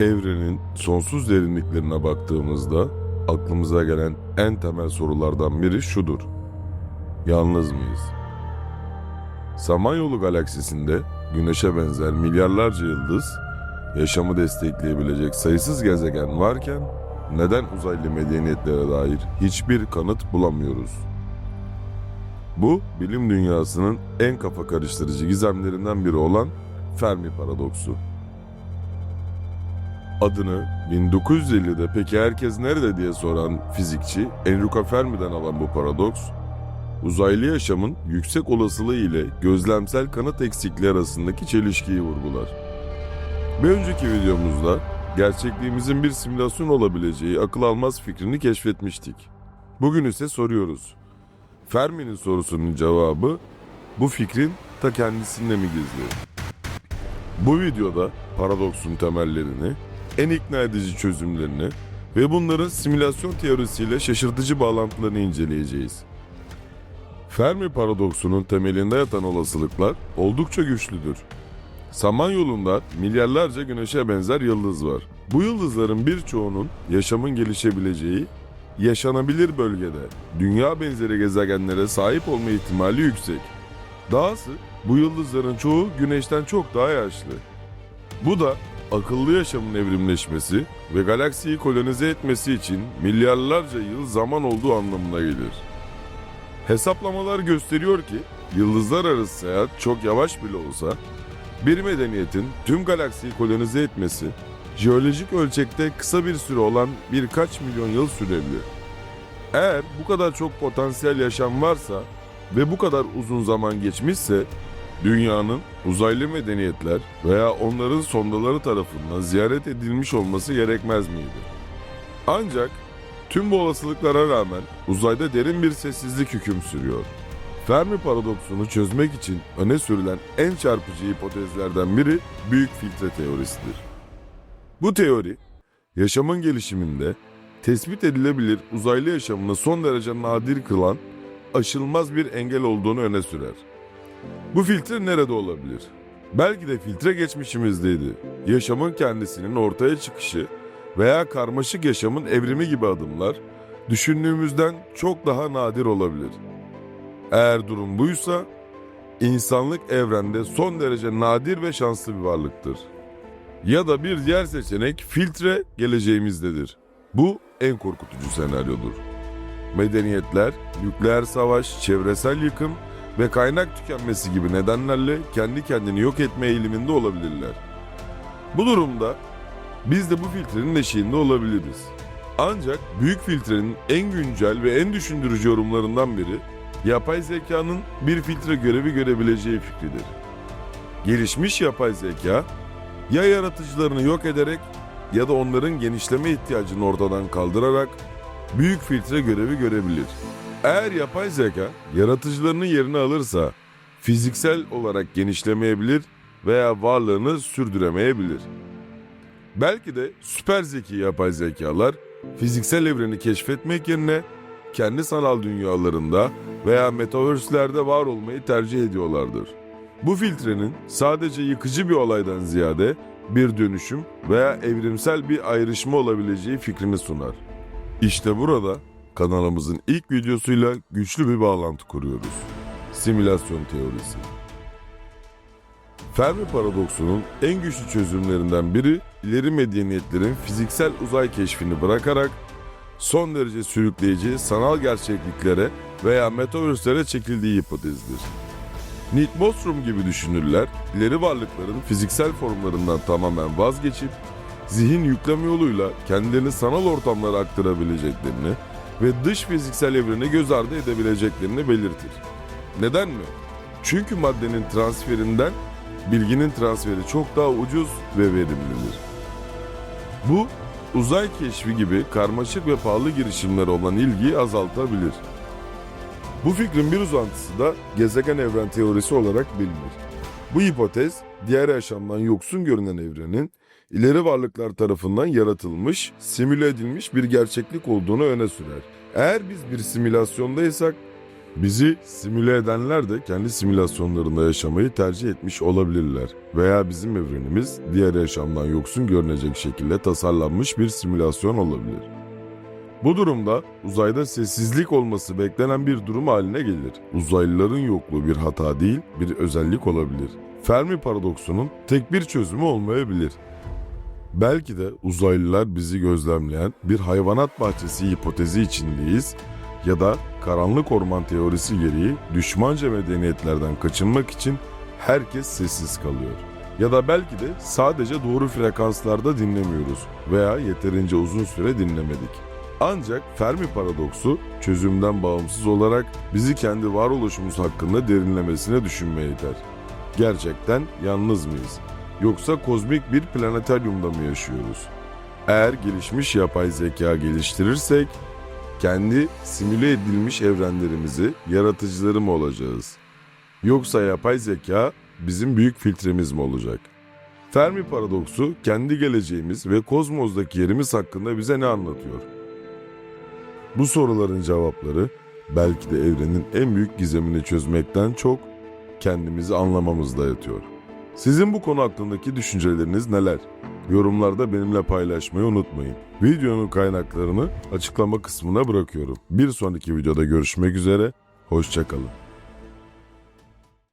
Evrenin sonsuz derinliklerine baktığımızda aklımıza gelen en temel sorulardan biri şudur. Yalnız mıyız? Samanyolu galaksisinde Güneş'e benzer milyarlarca yıldız, yaşamı destekleyebilecek sayısız gezegen varken neden uzaylı medeniyetlere dair hiçbir kanıt bulamıyoruz? Bu bilim dünyasının en kafa karıştırıcı gizemlerinden biri olan Fermi paradoksu. Adını 1950'de peki herkes nerede diye soran fizikçi Enrico Fermi'den alan bu paradoks, uzaylı yaşamın yüksek olasılığı ile gözlemsel kanıt eksikliği arasındaki çelişkiyi vurgular. Bir önceki videomuzda gerçekliğimizin bir simülasyon olabileceği akıl almaz fikrini keşfetmiştik. Bugün ise soruyoruz. Fermi'nin sorusunun cevabı bu fikrin ta kendisinde mi gizli? Bu videoda paradoksun temellerini, en ikna edici çözümlerini ve bunların simülasyon teorisiyle şaşırtıcı bağlantılarını inceleyeceğiz. Fermi paradoksunun temelinde yatan olasılıklar oldukça güçlüdür. Samanyolu'nda milyarlarca güneşe benzer yıldız var. Bu yıldızların birçoğunun yaşamın gelişebileceği, yaşanabilir bölgede dünya benzeri gezegenlere sahip olma ihtimali yüksek. Dahası bu yıldızların çoğu güneşten çok daha yaşlı. Bu da akıllı yaşamın evrimleşmesi ve galaksiyi kolonize etmesi için milyarlarca yıl zaman olduğu anlamına gelir. Hesaplamalar gösteriyor ki yıldızlar arası seyahat çok yavaş bile olsa bir medeniyetin tüm galaksiyi kolonize etmesi jeolojik ölçekte kısa bir süre olan birkaç milyon yıl sürebilir. Eğer bu kadar çok potansiyel yaşam varsa ve bu kadar uzun zaman geçmişse dünyanın uzaylı medeniyetler veya onların sondaları tarafından ziyaret edilmiş olması gerekmez miydi? Ancak tüm bu olasılıklara rağmen uzayda derin bir sessizlik hüküm sürüyor. Fermi paradoksunu çözmek için öne sürülen en çarpıcı hipotezlerden biri büyük filtre teorisidir. Bu teori, yaşamın gelişiminde tespit edilebilir uzaylı yaşamını son derece nadir kılan aşılmaz bir engel olduğunu öne sürer. Bu filtre nerede olabilir? Belki de filtre geçmişimizdeydi. Yaşamın kendisinin ortaya çıkışı veya karmaşık yaşamın evrimi gibi adımlar düşündüğümüzden çok daha nadir olabilir. Eğer durum buysa insanlık evrende son derece nadir ve şanslı bir varlıktır. Ya da bir diğer seçenek filtre geleceğimizdedir. Bu en korkutucu senaryodur. Medeniyetler, nükleer savaş, çevresel yıkım ve kaynak tükenmesi gibi nedenlerle kendi kendini yok etme eğiliminde olabilirler. Bu durumda biz de bu filtrenin eşiğinde olabiliriz. Ancak büyük filtrenin en güncel ve en düşündürücü yorumlarından biri yapay zekanın bir filtre görevi görebileceği fikridir. Gelişmiş yapay zeka ya yaratıcılarını yok ederek ya da onların genişleme ihtiyacını ortadan kaldırarak büyük filtre görevi görebilir. Eğer yapay zeka yaratıcılarının yerini alırsa fiziksel olarak genişlemeyebilir veya varlığını sürdüremeyebilir. Belki de süper zeki yapay zekalar fiziksel evreni keşfetmek yerine kendi sanal dünyalarında veya metaverse'lerde var olmayı tercih ediyorlardır. Bu filtrenin sadece yıkıcı bir olaydan ziyade bir dönüşüm veya evrimsel bir ayrışma olabileceği fikrini sunar. İşte burada kanalımızın ilk videosuyla güçlü bir bağlantı kuruyoruz. Simülasyon teorisi. Fermi paradoksunun en güçlü çözümlerinden biri ileri medeniyetlerin fiziksel uzay keşfini bırakarak son derece sürükleyici sanal gerçekliklere veya metaverse'lere çekildiği hipotezdir. Nick Bostrom gibi düşünürler, ileri varlıkların fiziksel formlarından tamamen vazgeçip zihin yükleme yoluyla kendilerini sanal ortamlara aktarabileceklerini ve dış fiziksel evreni göz ardı edebileceklerini belirtir. Neden mi? Çünkü maddenin transferinden bilginin transferi çok daha ucuz ve verimlidir. Bu uzay keşfi gibi karmaşık ve pahalı girişimlere olan ilgiyi azaltabilir. Bu fikrin bir uzantısı da gezegen evren teorisi olarak bilinir. Bu hipotez diğer yaşamdan yoksun görünen evrenin ileri varlıklar tarafından yaratılmış, simüle edilmiş bir gerçeklik olduğunu öne sürer. Eğer biz bir simülasyondaysak Bizi simüle edenler de kendi simülasyonlarında yaşamayı tercih etmiş olabilirler. Veya bizim evrenimiz diğer yaşamdan yoksun görünecek şekilde tasarlanmış bir simülasyon olabilir. Bu durumda uzayda sessizlik olması beklenen bir durum haline gelir. Uzaylıların yokluğu bir hata değil, bir özellik olabilir. Fermi paradoksunun tek bir çözümü olmayabilir. Belki de uzaylılar bizi gözlemleyen bir hayvanat bahçesi hipotezi içindeyiz ya da karanlık orman teorisi gereği düşmanca medeniyetlerden kaçınmak için herkes sessiz kalıyor. Ya da belki de sadece doğru frekanslarda dinlemiyoruz veya yeterince uzun süre dinlemedik. Ancak Fermi paradoksu çözümden bağımsız olarak bizi kendi varoluşumuz hakkında derinlemesine düşünmeye iter. Gerçekten yalnız mıyız? Yoksa kozmik bir planetaryumda mı yaşıyoruz? Eğer gelişmiş yapay zeka geliştirirsek kendi simüle edilmiş evrenlerimizi yaratıcıları mı olacağız? Yoksa yapay zeka bizim büyük filtremiz mi olacak? Fermi paradoksu kendi geleceğimiz ve kozmozdaki yerimiz hakkında bize ne anlatıyor? Bu soruların cevapları belki de evrenin en büyük gizemini çözmekten çok kendimizi anlamamızda yatıyor. Sizin bu konu hakkındaki düşünceleriniz neler? Yorumlarda benimle paylaşmayı unutmayın. Videonun kaynaklarını açıklama kısmına bırakıyorum. Bir sonraki videoda görüşmek üzere, hoşçakalın.